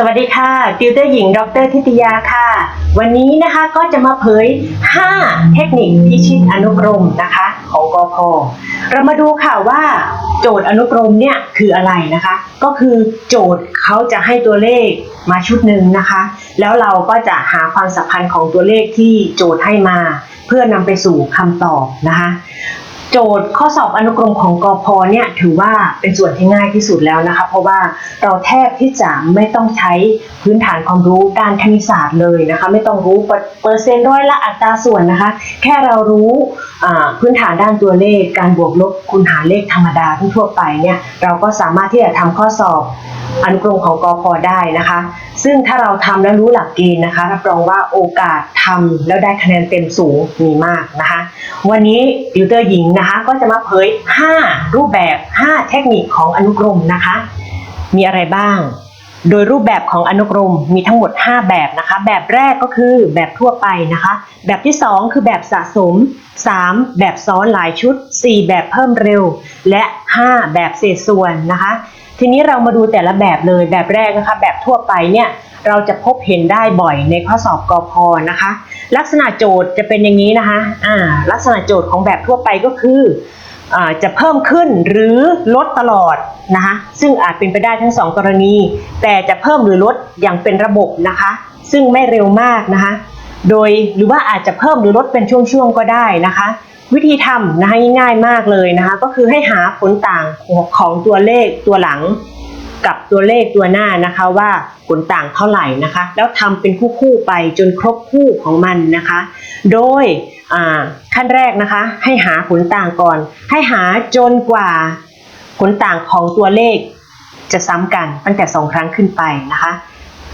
สวัสดีค่ะติวเตอร์หญิง ดรทิตยาค่ะ วันนี้นะคะก็จะมาเผย 5 เทคนิคพิชิตอนุกรมนะคะ ของกอพเรามาดูค่ะว่า โจทย์อนุกรมเนี่ยคืออะไรนะคะ ก็คือโจทย์เขาจะให้ตัวเลขมาชุดหนึ่งนะคะ แล้วเราก็จะหาความสัมพันธ์ของตัวเลขที่โจทย์ให้มา เพื่อนำไปสู่คำตอบนะคะ โจทย์ข้อสอบอนุกรมของกพเนี่ยถือว่าเป็นส่วนที่ง่ายที่สุดแล้วนะคะ เพราะว่าเราแทบที่จะไม่ต้องใช้พื้นฐานความรู้ด้านคณิตศาสตร์เลยนะคะ ไม่ต้องรู้เปอร์เซ็นต์ร้อยละอัตราส่วนนะคะ แค่เรารู้พื้นฐานด้านตัวเลข การบวกลบคูณหารเลขธรรมดาทั่วไปเนี่ยเราก็สามารถที่จะทำข้อสอบอนุกรมของกพได้นะคะ ซึ่งถ้าเราทำแล้วรู้หลักเกณฑ์นะคะรับรองว่าโอกาสทำแล้วได้คะแนนเต็มสูงมีมากนะคะ วันนี้ติวเตอร์หญิงนะคะ ก็จะมาเผย 5 รูปแบบ 5 เทคนิคของอนุกรมนะคะ มีอะไรบ้าง โดยรูปแบบของอนุกรมมีทั้งหมด 5 แบบนะคะ แบบแรกก็คือแบบทั่วไปนะคะ แบบที่ 2 คือแบบสะสม 3 แบบซ้อนหลายชุด 4 แบบเพิ่มเร็ว และ 5 แบบเศษส่วนนะคะ ทีนี้เรามาดูแต่ละแบบเลยแบบแรกนะคะ แบบทั่วไปเนี่ยเราจะพบเห็นได้บ่อยในข้อสอบกพนะคะ ลักษณะโจทย์จะเป็นอย่างนี้นะคะอ่าลักษณะโจทย์ของแบบทั่วไปก็คืออ่าจะเพิ่มขึ้นหรือลดตลอดนะคะซึ่งอาจเป็นไปได้ทั้งสองกรณี แต่จะเพิ่มหรือลดอย่างเป็นระบบนะคะ ซึ่งไม่เร็วมากนะคะ โดยหรือว่าอาจจะเพิ่มหรือลดเป็นช่วงๆก็ได้นะคะ วิธีทำนะคะง่ายมากเลยนะคะ ก็คือให้หาผลต่างของตัวเลขตัวหลัง กับตัวเลขตัวหน้านะคะว่าผลต่างเท่าไหร่นะคะ แล้วทำเป็นคู่ๆไปจนครบคู่ของมันนะคะ โดยขั้นแรกนะคะ ให้หาผลต่างก่อน ให้หาจนกว่าผลต่างของตัวเลขจะซ้ำกันตั้งแต่สองครั้งขึ้นไปนะคะ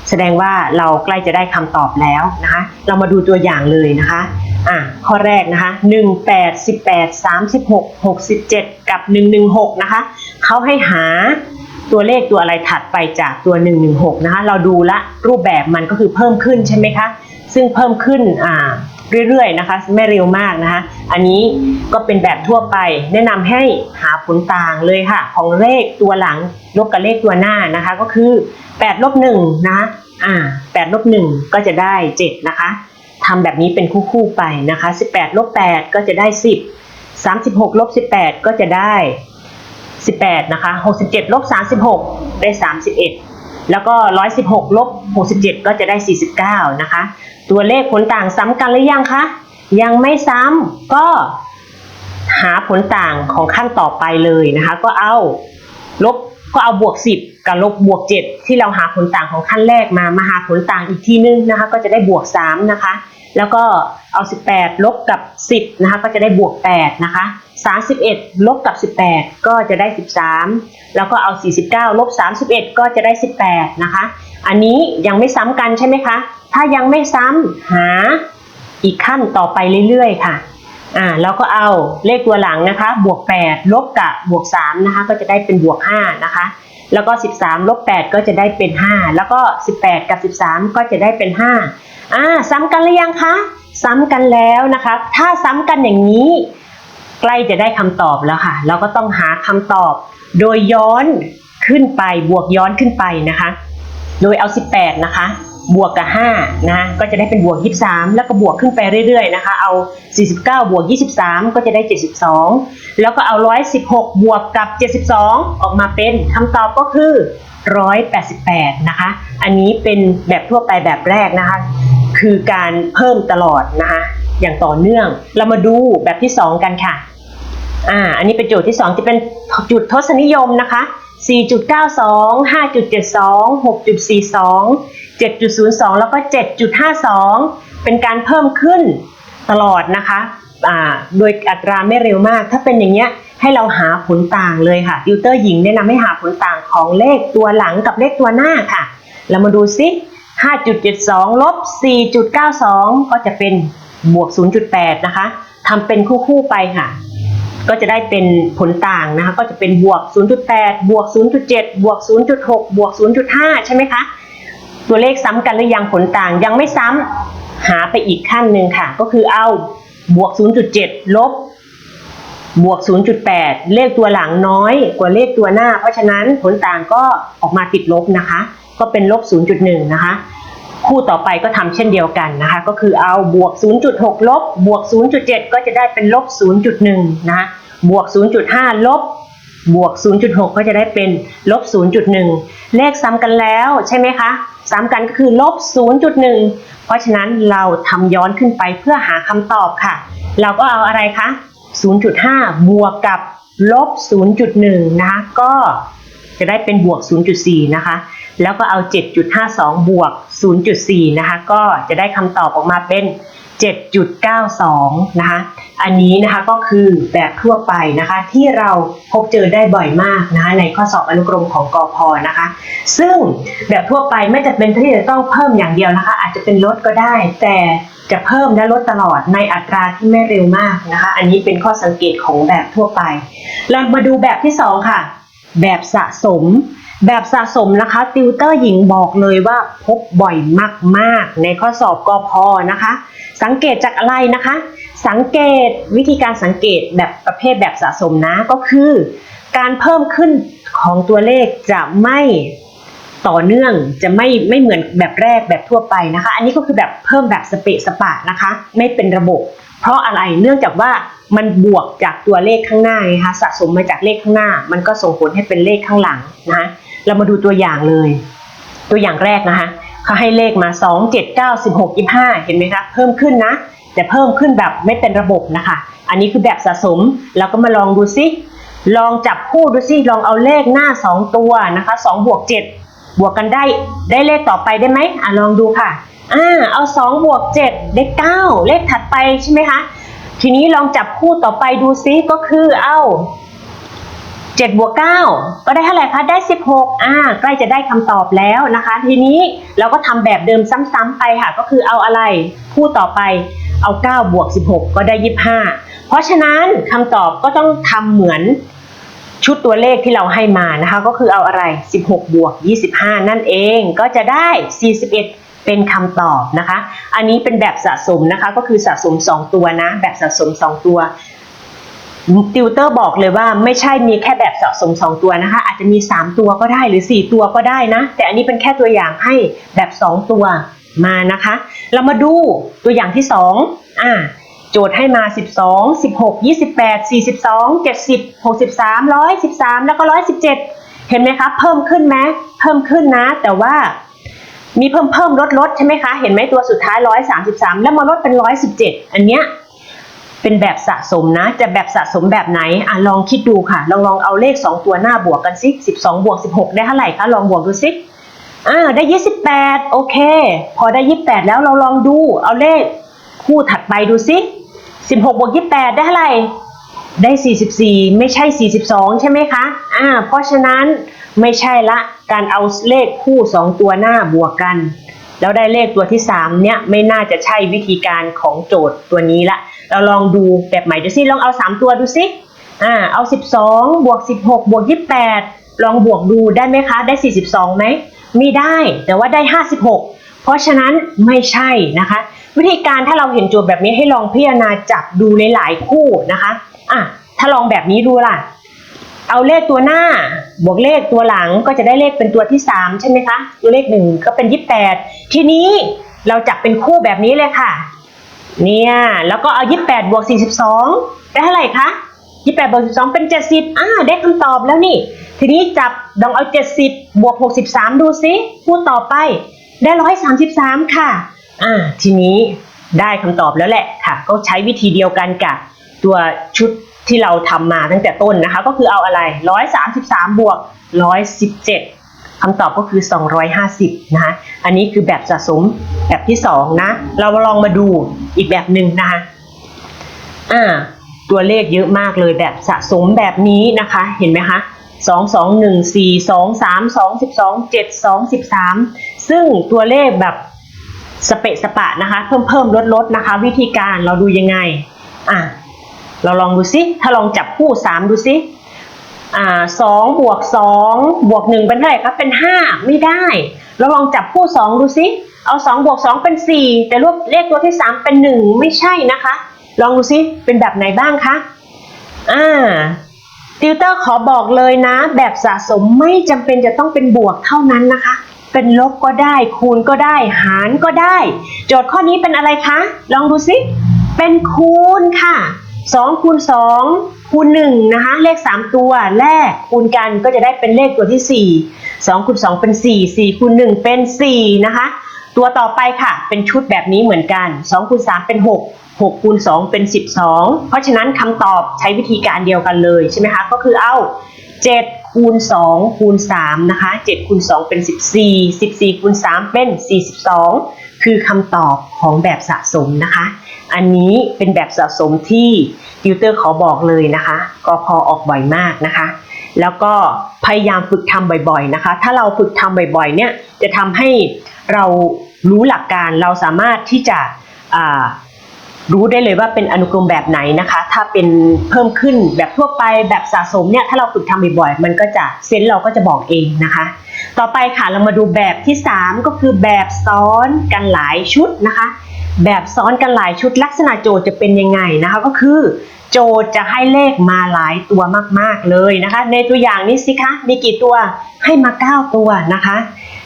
แสดงว่าเราใกล้จะได้คำตอบแล้วนะคะ เรามาดูตัวอย่างเลยนะคะอะข้อแรกนะคะ1 8 18 36 67 กับ 116 นะคะเขาให้หาตัวเลขตัวอะไรถัดไปจากตัว 116 นะคะ เราดูละรูปแบบมันก็คือเพิ่มขึ้นใช่ไหมคะ ซึ่งเพิ่มขึ้นอ่าเรื่อยๆนะคะไม่เร็วมากนะคะ อันนี้ก็เป็นแบบทั่วไป แนะนำให้หาผลต่างเลยค่ะ ของเลขตัวหลังลบกับเลขตัวหน้านะคะ ก็คือ8ลบ1นะ อ่าแปดลบหนึ่งก็จะได้เจ็ดนะคะทำแบบนี้เป็นคู่ๆไปนะคะสิบแปดลบแปดก็จะได้สิบสามสิบหกลบสิบแปดก็จะได้สิบแปดนะคะหกสิบเจ็ดลบสามสิบหกได้สามสิบเอ็ดแล้วก็ร้อยสิบหกลบหกสิบเจ็ดก็จะได้สี่สิบเก้านะคะ ตัวเลขผลต่างซ้ำกันหรือยังคะยังไม่ซ้ำก็หาผลต่างของขั้นต่อไปเลยนะคะ ก็เอาลบก็เอาบวกสิบ กับลบบวก 7 ที่เราหาผลต่างของขั้นแรกมามาหาผลต่างอีกทีนึงนะคะ ก็จะได้บวก 3 นะคะ แล้วก็เอา 18 ลบกับ 10 นะคะ ก็จะได้บวก 8 นะคะ 31 ลบกับ 18 ก็จะได้ 13 แล้วก็เอา 49 ลบ 31 ก็จะได้ 18 นะคะ อันนี้ยังไม่ซ้ำกันใช่ไหมคะ ถ้ายังไม่ซ้ำหาอีกขั้นต่อไปเรื่อยๆ ค่ะอ่าแล้วก็เอาเลขตัวหลังนะคะ บวก 8 ลบกับบวก 3 นะคะ ก็จะได้เป็นบวก 5 นะคะ แล้วก็ 13ลบ8ก็จะได้เป็น 5 แล้วก็ 18 กับ 13 ก็จะได้เป็น5อ่าซ้ำกันหรือยังคะ ซ้ำกันแล้วนะคะ ถ้าซ้ำกันอย่างนี้ ใกล้จะได้คำตอบแล้วค่ะ เราก็ต้องหาคำตอบ โดยย้อนขึ้นไปบวกย้อนขึ้นไปนะคะ โดยเอา 18 นะคะ บวกกับ5นะก็จะได้เป็นบวก 23 แล้วก็บวกขึ้นไปเรื่อยๆนะคะ เอา 49 บวก 23 ก็จะได้ 72 แล้วก็เอา 116 บวกกับ 72 ออกมาเป็นคำตอบก็คือ 188 นะคะ อันนี้เป็นแบบทั่วไปแบบแรกนะคะ คือการเพิ่มตลอดนะคะ อย่างต่อเนื่อง เรามาดูแบบที่ 2 กันค่ะ อ่า อันนี้เป็นโจทย์ที่ 2 จะเป็นจุดทศนิยมนะคะ 4.92 5.72 6.42 7.02 แล้วก็ 7.52 เป็นการเพิ่มขึ้นตลอดนะคะโดยอัตราไม่เร็วมาก ถ้าเป็นอย่างเงี้ยให้เราหาผลต่างเลยค่ะติวเตอร์หญิงแนะนำให้หาผลต่างของเลขตัวหลังกับเลขตัวหน้าค่ะ เรามาดูซิ 5.72 ลบ 4.92 ก็จะเป็นบวก 0.8 นะคะทำเป็นคู่ๆไปค่ะ ก็จะได้เป็นผลต่างนะคะ ก็จะเป็นบวก 0.8 บวก 0.7 บวก 0.6 บวก 0.5 ใช่ไหมคะ ตัวเลขซ้ำกันหรือยังผลต่างยังไม่ซ้ำหาไปอีกขั้นหนึ่งค่ะ ก็คือเอาบวก 0.7 ลบบวก 0.8 เลขตัวหลังน้อยกว่าเลขตัวหน้า เพราะฉะนั้นผลต่างก็ออกมาติดลบนะคะ ก็เป็นลบ 0.1 นะคะ คู่ต่อไปก็ทำเช่นเดียวกันนะคะ ก็คือเอาบวก 0.6 ลบบวก 0.7 ก็จะได้เป็นลบ 0.1 นะคะบวก 0.5 ลบบวก 0.6 ก็จะได้เป็นลบ 0.1 เลขซ้ำกันแล้วใช่ไหมคะ ซ้ำกันก็คือลบ 0.1 เพราะฉะนั้นเราทำย้อนขึ้นไปเพื่อหาคำตอบค่ะ เราก็เอาอะไรคะ 0.5 บวกกับลบ 0.1 นะคะ ก็ จะได้เป็นบวก 0.4 นะคะ แล้วก็เอา 7.52 บวก 0.4 นะคะ ก็จะได้คำตอบออกมาเป็น 7.92 นะคะ อันนี้นะคะก็คือแบบทั่วไปนะคะที่เราพบเจอได้บ่อยมากนะคะในข้อสอบอนุกรมของกอพนะคะ ซึ่งแบบทั่วไปไม่จำเป็นที่จะต้องเพิ่มอย่างเดียวนะคะ อาจจะเป็นลดก็ได้ แต่จะเพิ่มและลดตลอดในอัตราที่ไม่เร็วมากนะคะ อันนี้เป็นข้อสังเกตของแบบทั่วไป เรามาดูแบบที่สองค่ะ แบบสะสม แบบสะสมนะคะ ติวเตอร์หญิงบอกเลยว่าพบบ่อยมากๆ ในข้อสอบกอพนะคะ สังเกตจากอะไรนะคะ สังเกตวิธีการสังเกตแบบประเภทแบบสะสมนะก็คือ การเพิ่มขึ้นของตัวเลขจะไม่ต่อเนื่องจะไม่ไม่เหมือนแบบแรกแบบทั่วไปนะคะ อันนี้ก็คือแบบเพิ่มแบบสเปะสปะนะคะ ไม่เป็นระบบ เพราะอะไรเนื่องจากว่ามันบวกจากตัวเลขข้างหน้าไงคะสะสมมาจากเลขข้างหน้า มันก็ส่งผลให้เป็นเลขข้างหลังนะคะเรามาดูตัวอย่างเลย ตัวอย่างแรกนะคะเขาให้เลขมา 2 7 9 16 25 เห็นไหมคะเพิ่มขึ้นนะแต่เพิ่มขึ้นแบบไม่เป็นระบบนะคะ อันนี้คือแบบสะสมเราก็มาลองดูซิลองจับคู่ดูซิลองเอาเลขหน้า 2 ตัวนะคะ2บวก7บวกกันได้ได้เลขต่อไปได้ไหมอะลองดูค่ะ อ่าเอา2บวก7ได้9เลขถัดไปใช่ไหมคะทีนี้ลองจับคู่ต่อไปดูซิก็คือเอา7บวก9ก็ได้เท่าไหร่คะได้ 16อ่าใกล้จะได้คำตอบแล้วนะคะ ทีนี้เราก็ทำแบบเดิมซ้ำๆไปค่ะ ก็คือเอาอะไรคู่ต่อไปเอา 9 บวก 16 ก็ได้ 25 เพราะฉะนั้นคำตอบก็ต้องทำเหมือนชุดตัวเลขที่เราให้มานะคะ ก็คือเอาอะไร 16 บวก 25 นั่นเองก็จะได้ 41 เป็นคำตอบนะคะ อันนี้เป็นแบบสะสมนะคะ ก็คือสะสม 2 ตัวนะ แบบสะสม 2 ตัวติวเตอร์บอกเลยว่าไม่ใช่มีแค่แบบสะสม 2 ตัวนะคะ อาจจะมี 3 ตัวก็ได้หรือ 4 ตัวก็ได้นะ แต่อันนี้เป็นแค่ตัวอย่างให้แบบ 2 ตัวมานะคะ เรามาดูตัวอย่างที่ 2 อ่าโจทย์ให้มา 12 16 28 42 70 63 113 แล้วก็ 117 เห็นไหมคะ เพิ่มขึ้นไหมเพิ่มขึ้นนะ แต่ว่า มีเพิ่มเพิ่มลดลดใช่ไหมคะ เห็นไหมตัวสุดท้าย133แล้วมาลดเป็น117อันเนี้ยเป็นแบบสะสมนะจะแบบสะสมแบบไหนอะลองคิดดูค่ะ ลองลองเอาเลข 2 ตัวหน้าบวกกันสิ12บวก16 ได้เท่าไหร่คะลองบวกดูสิอ่าได้ 28 โอเค พอได้ 28 แล้วเราลองดูเอาเลขคู่ถัดไปดูสิ16บวก28 ได้เท่าไหร่ได้ 44 ไม่ใช่ 42 ใช่ไหมคะอ่าเพราะฉะนั้น ไม่ใช่ละการเอาเลขคู่ 2 ตัวหน้าบวกกัน แล้วได้เลขตัวที่ 3 เนี่ยไม่น่าจะใช่วิธีการของโจทย์ตัวนี้ละ เราลองดูแบบใหม่ดูสิลองเอา 3 ตัวดูสิอ่าเอา 12 บวก 16 บวก 28 ลองบวกดูได้ไหมคะ ได้ 42ไหมไม่ได้แต่ว่าได้ 56 เพราะฉะนั้นไม่ใช่นะคะ วิธีการถ้าเราเห็นโจทย์แบบนี้ให้ลองพิจารณาจับดูหลายๆคู่นะคะอะถ้าลองแบบนี้ดูล่ะ เอาเลขตัวหน้า บวกเลขตัวหลังก็จะได้เลขเป็นตัวที่ 3 ใช่ไหมคะ ตัวเลขหนึ่งก็เป็น 28 ทีนี้เราจับเป็นคู่แบบนี้เลยค่ะ เนี่ย แล้วก็เอา 28 บวก 42 ได้เท่าไหร่คะ 28 บวก 12 เป็น 70 อ่า ได้คำตอบแล้วนี่ ทีนี้จับลองเอา 70 บวก 63 ดูซิคู่ต่อไป ได้ 133 ค่ะ อ่า ทีนี้ได้คำตอบแล้วแหละค่ะ ก็ใช้วิธีเดียวกันกับตัวชุด ที่เราทำมาตั้งแต่ต้นนะคะ ก็คือเอาอะไร 133 บวก 117คำตอบก็คือ 250 นะคะ อันนี้คือแบบสะสมแบบที่ 2 นะ เราลองมาดูอีกแบบหนึ่งนะคะอ่าตัวเลขเยอะมากเลยแบบสะสมแบบนี้นะคะ เห็นไหมคะ2 2 1 4 2 3 2 12 7 2 13ซึ่งตัวเลขแบบสเปะสปะนะคะ เพิ่มเพิ่มลดลดนะคะ วิธีการเราดูยังไง อะ เราลองดูซิ ถ้าลองจับคู่3ดูซิอ่าสองบวกสองบวกหนึ่งเป็นเท่าไหร่ครับเป็นห้าไม่ได้ เราลองจับคู่สองดูซิ เอาสองบวกสองเป็นสี่แต่รูปเลขตัวที่สามเป็นหนึ่งไม่ใช่นะคะ ลองดูซิเป็นแบบไหนบ้างคะอ่าติวเตอร์ขอบอกเลยนะ แบบสะสมไม่จำเป็นจะต้องเป็นบวกเท่านั้นนะคะ เป็นลบก็ได้คูณก็ได้ หารก็ได้ โจทย์ข้อนี้เป็นอะไรคะ ลองดูสิเป็นคูณค่ะ 2คูณ2คูณ1นะคะเลข 3 ตัวแรกคูณกันก็จะได้เป็นเลขตัวที่ 4 2คูณ2เป็น 4 4คูณ1เป็น 4 นะคะ ตัวต่อไปค่ะ เป็นชุดแบบนี้เหมือนกัน 2คูณ3เป็น 6 6คูณ2เป็น 12 เพราะฉะนั้นคำตอบใช้วิธีการเดียวกันเลยใช่ไหมคะ ก็คือเอา7คูณ2คูณ3นะคะ7คูณ2เป็น 14 14คูณ3เป็น 42 คือคำตอบของแบบสะสมนะคะ อันนี้เป็นแบบสะสมที่ติวเตอร์ขอบอกเลยนะคะก็พอออกบ่อยมากนะคะ แล้วก็พยายามฝึกทำบ่อยๆนะคะ ถ้าเราฝึกทำบ่อยๆเนี่ยจะทำให้เรารู้หลักการเราสามารถที่จะ รู้ได้เลยว่าเป็นอนุกรมแบบไหนนะคะ ถ้าเป็นเพิ่มขึ้นแบบทั่วไปแบบสะสมเนี่ย ถ้าเราฝึกทำบ่อยๆ มันก็จะเซนส์เราก็จะบอกเองนะคะ ต่อไปค่ะเรามาดูแบบที่ 3 ก็คือแบบซ้อนกันหลายชุดนะคะ แบบซ้อนกันหลายชุดลักษณะโจทย์จะเป็นยังไงนะคะ ก็คือ โจทย์จะให้เลขมาหลายตัวมากๆเลยนะคะ ในตัวอย่างนี้สิคะ มีกี่ตัวให้มา 9 ตัวนะคะ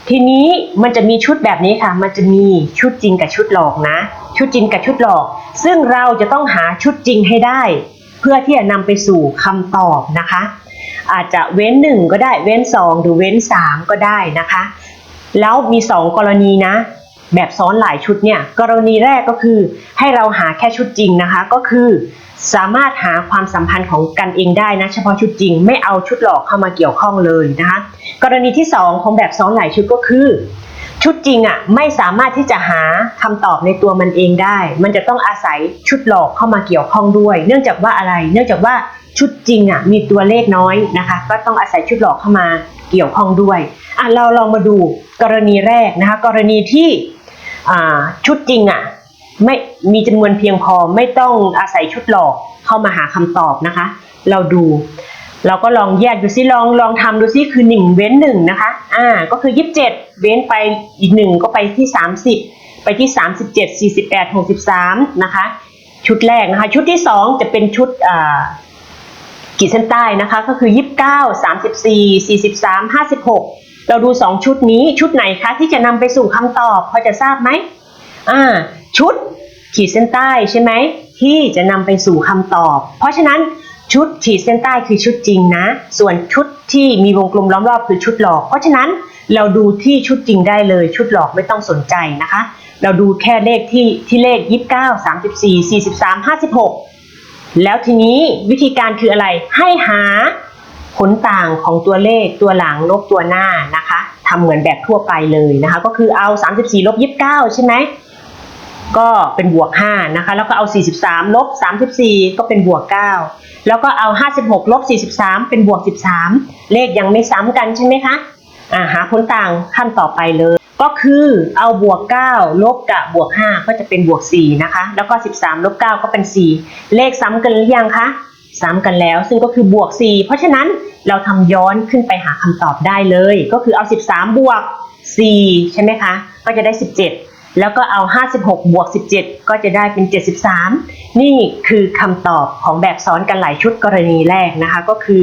ทีนี้มันจะมีชุดแบบนี้ค่ะ มันจะมีชุดจริงกับชุดหลอกนะ ชุดจริงกับชุดหลอก ซึ่งเราจะต้องหาชุดจริงให้ได้ เพื่อที่จะนำไปสู่คำตอบนะคะ อาจจะเว้น 1 ก็ได้เว้น 2 หรือเว้น 3 ก็ได้นะคะ แล้วมี 2 กรณีนะ แบบซ้อนหลายชุดเนี่ยกรณีแรกก็คือให้เราหาแค่ชุดจริงนะคะก็คือ สามารถหาความสัมพันธ์ของกันเองได้นะเฉพาะชุดจริง ไม่เอาชุดหลอกเข้ามาเกี่ยวข้องเลยนะคะกรณีที่ 2 ของแบบซ้อนหลายชุดก็คือ ชุดจริงอะไม่สามารถที่จะหาคำตอบในตัวมันเองได้ มันจะต้องอาศัยชุดหลอกเข้ามาเกี่ยวข้องด้วย เนื่องจากว่าอะไร เนื่องจากว่าชุดจริงอะมีตัวเลขน้อยนะคะ ก็ต้องอาศัยชุดหลอกเข้ามาเกี่ยวข้องด้วยอะเราลองมาดูกรณีแรกนะคะ กรณีที่ ชุดจริงอะไม่มีจำนวนเพียงพอไม่ต้องอาศัยชุดหลอกเข้ามาหาคำตอบนะคะ เราดู เราก็ลองแยกดูซิลองลองทำดูซิคือ 1 เว้น1นะคะอ่าก็คือ 27 เว้นไปอีก 1 ก็ไปที่ 30 ไปที่ 37 48 63 นะคะ ชุดแรกนะคะ ชุดที่ 2 จะเป็นชุดอ่าขีดเส้นใต้นะคะ ก็คือ 29 34 43 56 เราดู2ชุดนี้ชุดไหนคะที่จะนำไปสู่คำตอบพอจะทราบไหมอ่าชุดขีดเส้นใต้ใช่ไหมที่จะนำไปสู่คำตอบ เพราะฉะนั้นชุดขีดเส้นใต้คือชุดจริงนะ ส่วนชุดที่มีวงกลมล้อมรอบคือชุดหลอก เพราะฉะนั้นเราดูที่ชุดจริงได้เลย ชุดหลอกไม่ต้องสนใจนะคะ เราดูแค่เลขที่ที่เลข 29 34 43 56 แล้วทีนี้วิธีการคืออะไรให้หา ผลต่างของตัวเลขตัวหลังลบตัวหน้านะคะทำเหมือนแบบทั่วไปเลยนะคะ ก็คือเอา 34ลบ29 ใช่ไหมก็เป็นบวก5นะคะ แล้วก็เอา 43ลบ34 ก็เป็นบวก 9 แล้วก็เอา 56ลบ43 เป็นบวก 13 เลขยังไม่ซ้ำกันใช่ไหมคะอ่าหาผลต่างขั้นต่อไปเลย ก็คือเอาบวก 9 ลบกับบวก 5 ก็จะเป็นบวก 4 นะคะ แล้วก็ 13ลบ9ก็เป็น 4 เลขซ้ำกันหรือยังคะ ซ้ำกันแล้ว ซึ่งก็คือบวก 4 เพราะฉะนั้นเราทำย้อนขึ้นไปหาคำตอบได้เลย ก็คือเอา 13 บวก 4 ใช่ไหมคะ ก็จะได้ 17 แล้วก็เอา 56 บวก 17 ก็จะได้เป็น 73 นี่คือคำตอบของแบบซ้อนกันหลายชุดกรณีแรกนะคะ ก็คือ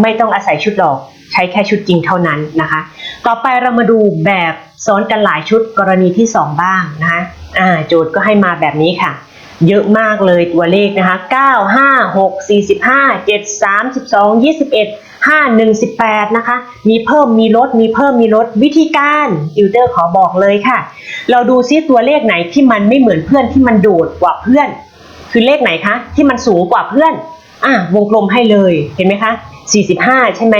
ไม่ต้องอาศัยชุดหลอกใช้แค่ชุดจริงเท่านั้นนะคะ ต่อไปเรามาดูแบบซ้อนกันหลายชุดกรณีที่ 2 บ้างนะคะโจทย์ก็ให้มาแบบนี้ค่ะ เยอะมากเลยตัวเลขนะคะ 9 5 6 45 7 3 12 21 5 1 18 นะคะ มีเพิ่มมีลด มีเพิ่มมีลด วิธีการติวเตอร์ขอบอกเลยค่ะ เราดูซิตัวเลขไหนที่มันไม่เหมือนเพื่อนที่มันโดดกว่าเพื่อน คือเลขไหนคะ ที่มันสูงกว่าเพื่อน อะวงกลมให้เลย เห็นไหมคะ 45 ใช่ไหม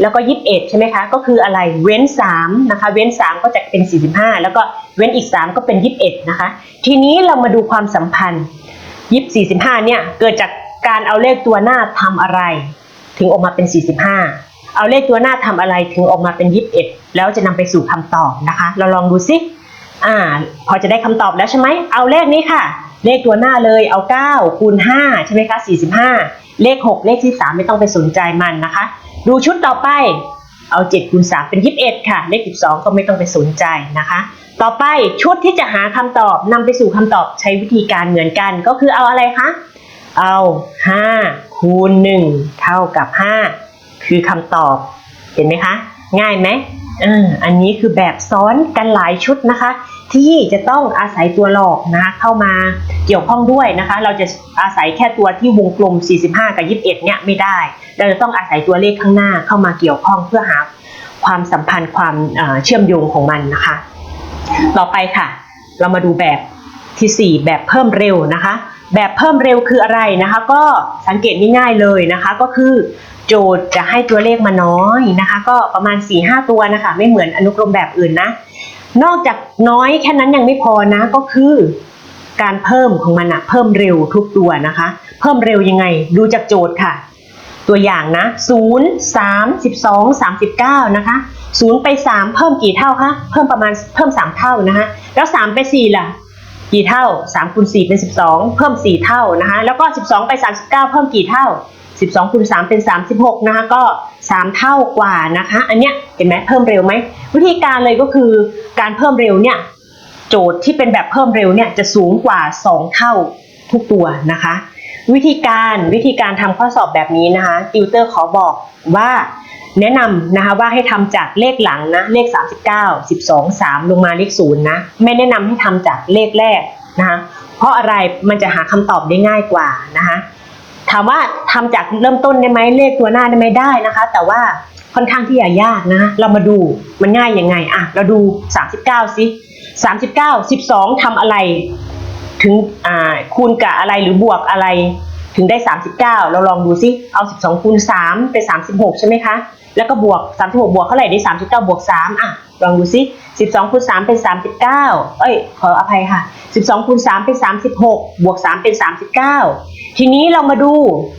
แล้วก็ 21 ใช่ไหมคะ ก็คืออะไรเว้น3นะคะ เว้น 3 ก็จะเป็น 45 แล้วก็เว้นอีก 3 ก็เป็น 21 นะคะ ทีนี้เรามาดูความสัมพันธ์ยิบ45 เนี่ย เกิดจากการเอาเลขตัวหน้าทำอะไร ถึงออกมาเป็น 45 เอาเลขตัวหน้าทำอะไรถึงออกมาเป็น 21 แล้วจะนำไปสู่คำตอบนะคะ เราลองดูซิอ่า พอจะได้คำตอบแล้วใช่ไหม เอาเลขนี้ค่ะ เลขตัวหน้าเลยเอา 9 คูณ 5 ใช่ไหมคะ 45 เลข 6 เลขที่ 3 ไม่ต้องไปสนใจมันนะคะ ดูชุดต่อไป เอา7คูณ3เป็น 21 ค่ะ เลข 12 ก็ไม่ต้องไปสนใจนะคะ ต่อไปชุดที่จะหาคำตอบนำไปสู่คำตอบใช้วิธีการเหมือนกัน ก็คือเอาอะไรคะ เอา 5 คูณ 1 เท่ากับ 5 คือคำตอบ เห็นไหมคะ ง่ายไหม อ่าอันนี้คือแบบซ้อนกันหลายชุดนะคะ ที่จะต้องอาศัยตัวหลอกนะคะเข้ามาเกี่ยวข้องด้วยนะคะ เราจะอาศัยแค่ตัวที่วงกลม 45 กับ 21 เนี่ยไม่ได้ เราจะต้องอาศัยตัวเลขข้างหน้าเข้ามาเกี่ยวข้องเพื่อหาความสัมพันธ์ความเชื่อมโยงของมันนะคะ ต่อไปค่ะ เรามาดูแบบทีสี่4 แบบเพิ่มเร็วนะคะ แบบเพิ่มเร็วคืออะไรนะคะ ก็สังเกตง่ายๆเลยนะคะ ก็คือ โจทย์จะให้ตัวเลขมาน้อยนะคะ ก็ประมาณ 4-5 ตัวนะคะ ไม่เหมือนอนุกรมแบบอื่นนะ นอกจากน้อยแค่นั้นยังไม่พอนะก็คือการเพิ่มของมันอะเพิ่มเร็วทุกตัวนะคะ เพิ่มเร็วยังไง ดูจากโจทย์ค่ะ ตัวอย่างนะ0 3 12 39 นะคะ 0 ไป 3 เพิ่มกี่เท่าคะ เพิ่มประมาณเพิ่ม 3 เท่านะคะ แล้ว 3 ไป 4 ล่ะ กี่เท่า3คูณ4เป็น 12 เพิ่ม 4 เท่านะคะแล้วก็ 12 ไป 39 เพิ่มกี่เท่า 12คูณ3เป็น 36นะคะก็ 3 เท่ากว่านะคะ อันเนี้ยเห็นไหมเพิ่มเร็วไหมวิธีการเลยก็คือการเพิ่มเร็วเนี่ยโจทย์ที่เป็นแบบเพิ่มเร็วเนี่ยจะสูงกว่า 2 เท่าทุกตัวนะคะ วิธีการวิธีการทำข้อสอบแบบนี้นะคะติวเตอร์ขอบอกว่า แนะนำนะคะว่าให้ทำจากเลขหลังนะเลข 39 12 3 ลงมาเลข0นย์นะไม่แนะนำให้ทำจากเลขแรกนะคะเพราะอะไรมันจะหาคำตอบได้ง่ายกว่านะคะถามว่าทำจากเริ่มต้นได้ไหมเลขตัวหน้าได้ไหมได้นะคะ แต่ว่าค่อนข้างที่จะยากนะคะเรามาดูมันง่ายยังไงอะเราดู 39สิ39 12ทำอะไร ถึงอ่าคูณกับอะไรหรือบวกอะไรถึงได้ 39 เราลองดูซิเอา 12คูณ3เป็น36 ใช่ไหมคะ แล้วก็บวก 36 บวกเท่าไหร่ได้ 39 บวก 3 อะ ลองดูซิ 12คูณ3เป็น 39 เอ้ย ขออภัยค่ะ 12คูณ3เป็น 36 บวก 3 เป็น 39 ทีนี้เรามาดู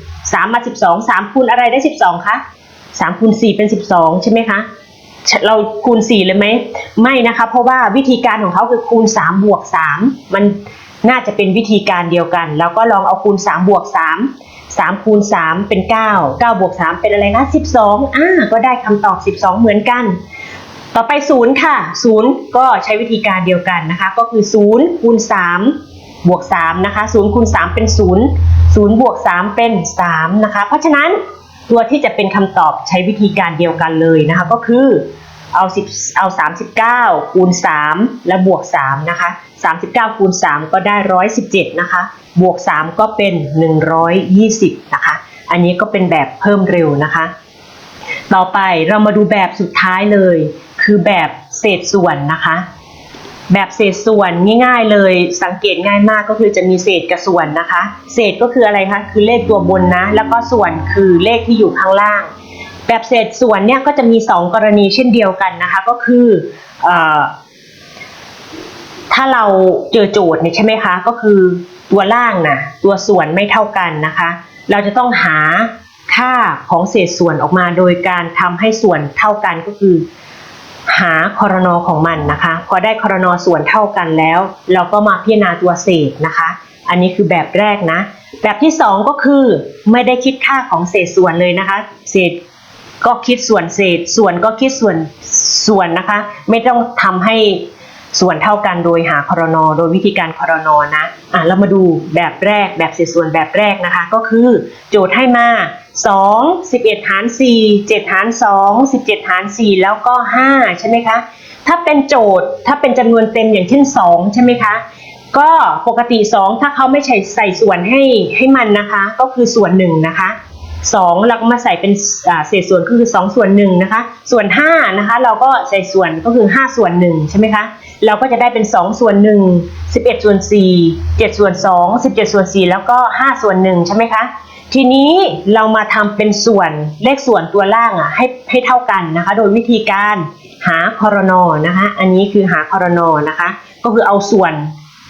3 มา 12 3คูณอะไรได้ 12 คะ 3คูณ4เป็น 12 ใช่ไหมคะ เราคูณ 4 เลยไหม ไม่นะคะ เพราะว่าวิธีการของเขาคือคูณ 3 บวก 3 มันน่าจะเป็นวิธีการเดียวกัน แล้วก็ลองเอาคูณ 3 บวก 3 3คูณ3เป็น 9 9บวก3เป็นอะไรคะ12อ่าก็ได้คำตอบ 12 เหมือนกัน ต่อไป 0 ค่ะ 0 ก็ใช้วิธีการเดียวกันนะคะ ก็คือ 0 คูณ 3 บวก 3 นะคะ 0 คูณ 3 เป็น 0 0บวก3เป็น 3 นะคะ เพราะฉะนั้นตัวที่จะเป็นคำตอบใช้วิธีการเดียวกันเลยนะคะ ก็คือ เอา10เอา39คูณ3แล้วบวก3นะคะ39คูณ3ก็ได้117นะคะ บวก3ก็เป็น120นะคะ อันนี้ก็เป็นแบบเพิ่มเร็วนะคะ ต่อไปเรามาดูแบบสุดท้ายเลย คือแบบเศษส่วนนะคะ แบบเศษส่วนง่ายๆเลย สังเกตง่ายมากก็คือจะมีเศษกับส่วนนะคะ เศษก็คืออะไรคะ คือเลขตัวบนนะ แล้วก็ส่วนคือเลขที่อยู่ข้างล่าง แบบเศษส่วนเนี่ยก็จะมี 2 กรณีเช่นเดียวกันนะคะก็คืออถ้าเราเจอโจทย์เนี่ยใช่ไหมคะ ก็คือตัวล่างนะตัวส่วนไม่เท่ากันนะคะ เราจะต้องหาค่าของเศษส่วนออกมาโดยการทำให้ส่วนเท่ากันก็คือ หาคอรนอของมันนะคะ พอได้คอรนอส่วนเท่ากันแล้ว เราก็มาพิจารณาตัวเศษนะคะ อันนี้คือแบบแรกนะ แบบที่สองก็คือไม่ได้คิดค่าของเศษส่วนเลยนะคะ เศษ ก็คิดส่วนเศษ ส่วนก็คิดส่วนส่วนนะคะ ไม่ต้องทำให้ส่วนเท่ากันโดยหาครนอโดยวิธีการครนอนะอะเรามาดูแบบแรกแบบเศษส่วนแบบแรกนะคะ ก็คือโจทย์ให้มา 2 11 หาร 4 7 หาร 2 17 หาร 4 แล้วก็ 5 ใช่ไหมคะ ถ้าเป็นโจทย์ถ้าเป็นจำนวนเต็มอย่างเช่น 2 ใช่ไหมคะ ก็ปกติ 2 ถ้าเขาไม่ใส่ใส่ส่วนให้ให้มันนะคะ ก็คือส่วนหนึ่งนะคะ 2 เราก็มาใส่เป็นเศษส่วนก็คือ 2 ส่วนหนึ่งนะคะ ส่วน5นะคะเราก็ใส่ส่วนก็คือ 5 ส่วนหนึ่งใช่ไหมคะ เราก็จะได้เป็น 2 ส่วนหนึ่ง11 ส่วน 4 7 ส่วน 2 17 ส่วน 4 แล้วก็ 5 ส่วนหนึ่งใช่ไหมคะ ทีนี้เรามาทำเป็นส่วนเลขส่วนตัวล่างอะให้ให้เท่ากันนะคะ โดยวิธีการหาคอรนอนะคะ อันนี้คือหาคอรนอนะคะ ก็คือเอาส่วน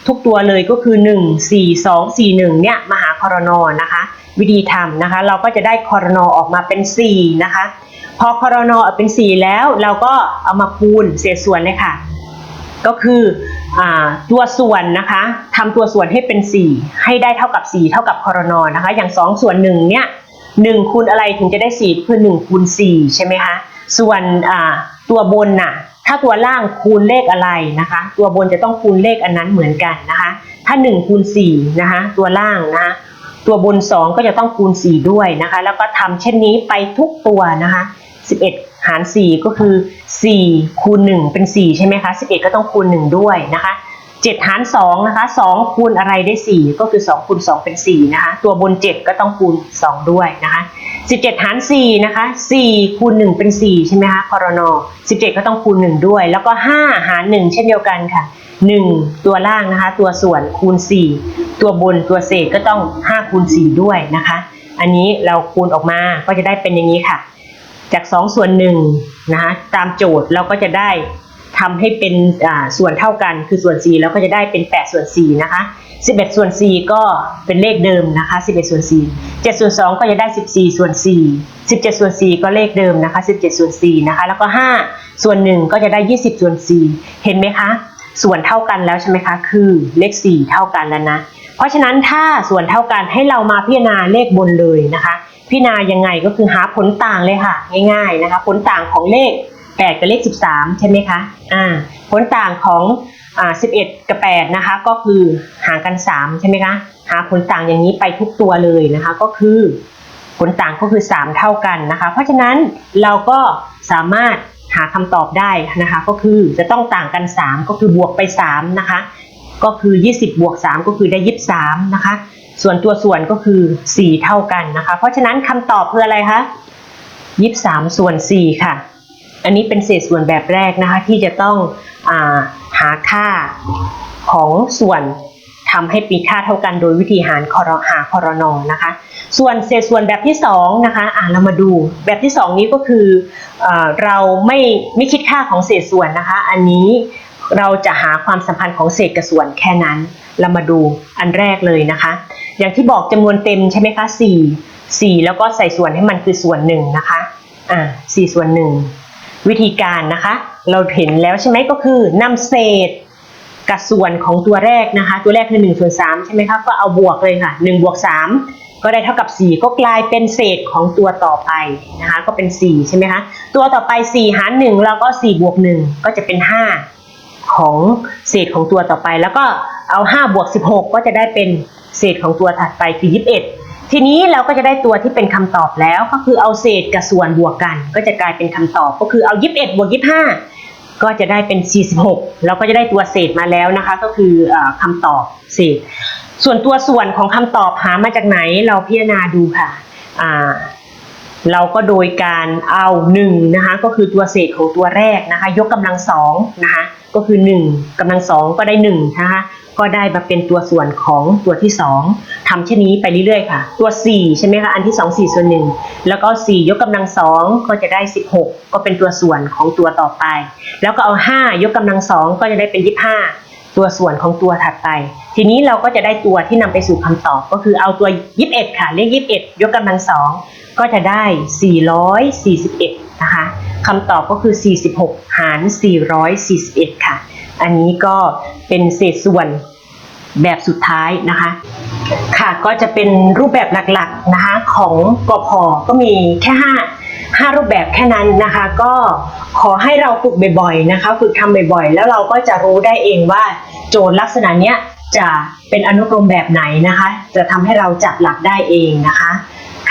ทุกตัวเลยก็คือ 1 4 2 4 1เนี่ยมาหาคอรนอนะคะ วิธีทำนะคะ เราก็จะได้คอรนอออกมาเป็น 4 นะคะ พอคอรนอออกเป็น 4 แล้วเราก็เอามาคูณเศษส่วนเลยค่ะ ก็คืออตัวส่วนนะคะทำตัวส่วนให้เป็น 4 ให้ได้เท่ากับ 4 เท่ากับคอรนอนะคะ อย่าง 2 ส่วน1เนี่ย1คูณอะไรถึงจะได้ 4 คือ1คูณ4ใช่ไหมคะส่วนตัวบนน่ะ ถ้าตัวล่างคูณเลขอะไรนะคะ ตัวบนจะต้องคูณเลขอันนั้นเหมือนกันนะคะ ถ้า1คูณ4นะคะ ตัวล่างนะคะตัวบน 2 ก็จะต้องคูณ 4 ด้วยนะคะ แล้วก็ทำเช่นนี้ไปทุกตัวนะคะ 11 หาร 4 ก็คือ 4 คูณ 1 เป็น 4 ใช่ไหมคะ 11 ก็ต้องคูณ 1 ด้วยนะคะ 7 หาร2นะคะ2คูณอะไรได้ 4 ก็คือ2คูณ2เป็น4นะคะตัวบน 7 ก็ต้องคูณ 2 ด้วยนะคะ17 หาร4นะคะ4คูณ1เป็น4ใช่ไหมคะคอรนอ17 ก็ต้องคูณ 1 ด้วย แล้วก็ 5 หาร 1 เช่นเดียวกันค่ะ 1 ตัวล่างนะคะตัวส่วนคูณ 4 ตัวบนตัวเศษก็ต้อง 5 คูณ 4 ด้วยนะคะ อันนี้เราคูณออกมาก็จะได้เป็นอย่างนี้ค่ะ จาก 2 ส่วน1นะคะตามโจทย์เราก็จะได้ ทำให้เป็นส่วนเท่ากันคือส่วน 4 แล้วก็จะได้เป็น 8 ส่วน4นะคะ11 ส่วน 4 ก็เป็นเลขเดิมนะคะ11 ส่วน 4 7 ส่วน 2 ก็จะได้ 14 ส่วน 4 17 ส่วน 4 ก็เลขเดิมนะคะ17 ส่วน 4 นะคะ แล้วก็ 5 ส่วน 1 ก็จะได้ 20 ส่วน 4 เห็นไหมคะ ส่วนเท่ากันแล้วใช่ไหมคะ คือเลข 4 เท่ากันแล้วนะ เพราะฉะนั้นถ้าส่วนเท่ากันให้เรามาพิจารณาเลขบนเลยนะคะ พิจารณายังไงก็คือหาผลต่างเลยค่ะ ง่ายๆนะคะ ผลต่างของเลข 8 กับเลข 13 ใช่ไหมคะอ่าผลต่างของอ่า11 กับ 8 นะคะ ก็คือห่างกัน 3 ใช่ไหมคะ หาผลต่างอย่างนี้ไปทุกตัวเลยนะคะ ก็คือผลต่างก็คือ 3 เท่ากันนะคะ เพราะฉะนั้นเราก็สามารถหาคำตอบได้นะคะ ก็คือจะต้องต่างกัน 3 ก็คือบวกไป 3 นะคะ ก็คือ 20 บวก 3 ก็คือได้ 23 นะคะ ส่วนตัวส่วนก็คือ 4 เท่ากันนะคะ เพราะฉะนั้นคำตอบคืออะไรคะ 23 ส่วน 4 ค่ะ อันนี้เป็นเศษส่วนแบบแรกนะคะที่จะต้องอาหาค่าของส่วนทำให้มีค่าเท่ากันโดยวิธีหารคอรหาคอรนอนะคะ ส่วนเศษส่วนแบบที่2นะคะอ่าเรามาดูแบบที่ 2 นี้ก็คืออเราไม่ไม่คิดค่าของเศษส่วนนะคะ อันนี้เราจะหาความสัมพันธ์ของเศษกับส่วนแค่นั้น เรามาดูอันแรกเลยนะคะ อย่างที่บอกจำนวนเต็มใช่ไหมคะ4 4 แล้วก็ใส่ส่วนให้มันคือส่วนหนึ่งนะคะอ่า4ส่วนหนึ่ง วิธีการนะคะ เราเห็นแล้วใช่ไหมก็คือนำเศษกับส่วนของตัวแรกนะคะ ตัวแรกคือ1ส่วน3ใช่ไหมคะก็เอาบวกเลยค่ะ1บวก3ก็ได้เท่ากับ 4 ก็กลายเป็นเศษของตัวต่อไปนะคะก็เป็น 4 ใช่ไหมคะตัวต่อไป 4 หาร1แล้วก็4บวก1ก็จะเป็น 5 ของเศษของตัวต่อไป แล้วก็เอา 5 บวก 16 ก็จะได้เป็นเศษของตัวถัดไปคือ21 ทีนี้เราก็จะได้ตัวที่เป็นคำตอบแล้วก็คือเอาเศษกับส่วนบวกกัน ก็จะกลายเป็นคำตอบก็คือเอา 21บวก25 ก็จะได้เป็น 46 เราก็จะได้ตัวเศษมาแล้วนะคะ ก็คือออคำตอบเศษ ส่วนตัวส่วนของคำตอบหามาจากไหนเราพิจารณาดูค่ะเราก็โดยการเอา1นะคะก็คือตัวเศษของตัวแรกนะคะ ยกกำลังสองนะคะก็คือ 1กำลังสองก็ได้1นะคะ ก็ได้มาเป็นตัวส่วนของตัวที่ 2ทำเช่นนี้ไปเรื่อยๆค่ะ ตัว 4 ใช่ไหมคะอันที่ 2 4 ส่วน 1 แล้วก็ 4 ยกกำลังสองก็จะได้ 16 ก็เป็นตัวส่วนของตัวต่อไป แล้วก็เอา 5 ยกกำลังสองก็จะได้เป็น 25 ตัวส่วนของตัวถัดไป ทีนี้เราก็จะได้ตัวที่นำไปสู่คำตอบ ก็คือเอาตัว 21 ค่ะเลข21 ยกกำลังสองก็จะได้ 441 นะคะคำตอบก็คือ 46 หาร 441 ค่ะ อันนี้ก็เป็นเศษส่วนแบบสุดท้ายนะคะ ค่ะก็จะเป็นรูปแบบหลักๆนะคะของกพก็มีแค่5 5 รูปแบบแค่นั้นนะคะ ก็ขอให้เราฝึกบ่อยๆนะคะ ฝึกทำบ่อยๆ แล้วเราก็จะรู้ได้เองว่าโจทย์ลักษณะเนี้ยจะเป็นอนุกรมแบบไหนนะคะ จะทำให้เราจับหลักได้เองนะคะ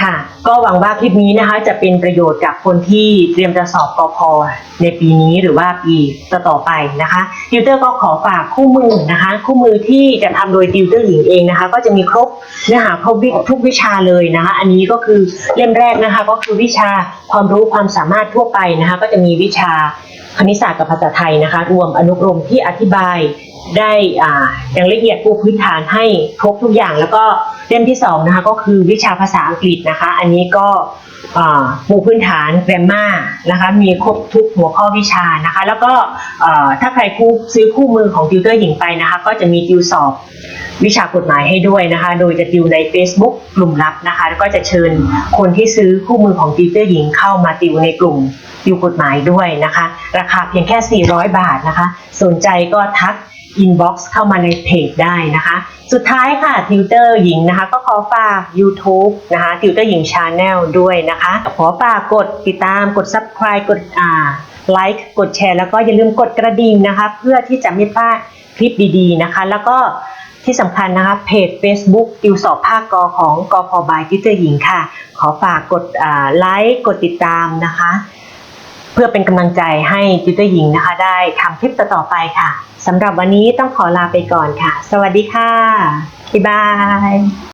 ค่ะ ก็หวังว่าคลิปนี้นะคะจะเป็นประโยชน์กับคนที่เตรียมจะสอบกพในปีนี้หรือว่าปีต่อๆไปนะคะติวเตอร์ก็ขอฝากคู่มือนะคะ คู่มือที่จะทำโดยติวเตอร์หญิงเองนะคะ ก็จะมีครบเนื้อหาครบทุกวิชาเลยนะคะ อันนี้ก็คือเล่มแรกนะคะ ก็คือวิชาความรู้ความสามารถทั่วไปนะคะ ก็จะมีวิชาคณิตศาสตร์กับภาษาไทยนะคะ รวมอนุกรมที่อธิบายได้อ่าอย่างละเอียดปูพื้นฐานให้ครบทุกอย่างแล้วก็ เล่มที่สองนะคะก็คือวิชาภาษาอังกฤษนะคะ อันนี้ก็ปูพื้นฐานแกรมมานะคะมีครบทุกหัวข้อวิชานะคะ แล้วก็ถ้าใครคู่ซื้อคู่มือของติวเตอร์หญิงไปนะคะ ก็จะมีติวสอบวิชากฎหมายให้ด้วยนะคะ โดยจะติวใน Facebook กลุ่มลับนะคะ แล้วก็จะเชิญคนที่ซื้อคู่มือของติวเตอร์หญิงเข้ามาติวในกลุ่มติวกฎหมายด้วยนะคะ ราคาเพียงแค่ 400 บาทนะคะ สนใจก็ทัก อินบ็อกซ์เข้ามาในเพจได้นะคะ สุดท้ายค่ะทิวเตอร์หญิงนะคะ ก็ขอฝาก YouTube นะคะทิวเตอร์หญิงชาแนลด้วยนะคะ ขอฝากกดติดตามกด Subscribe กดอ่าไลค์กดแชร์แล้วก็อย่าลืมกดกระดิ่งนะคะ เพื่อที่จะไม่พลาดคลิปดีๆนะคะ แล้วก็ที่สำคัญนะคะ เพจ Facebook ติวสอบภาคกอของกอพอบายทิวเตอร์หญิงค่ะ ขอฝากกดอ่าไลค์กดติดตามนะคะ เพื่อเป็นกำลังใจให้ติวเตหญิงนะคะ ได้ทำคลิปต่อๆไปค่ะสำหรับวันนี้ต้องขอลาไปก่อนค่ะ สวัสดีค่ะบ๊ายบาย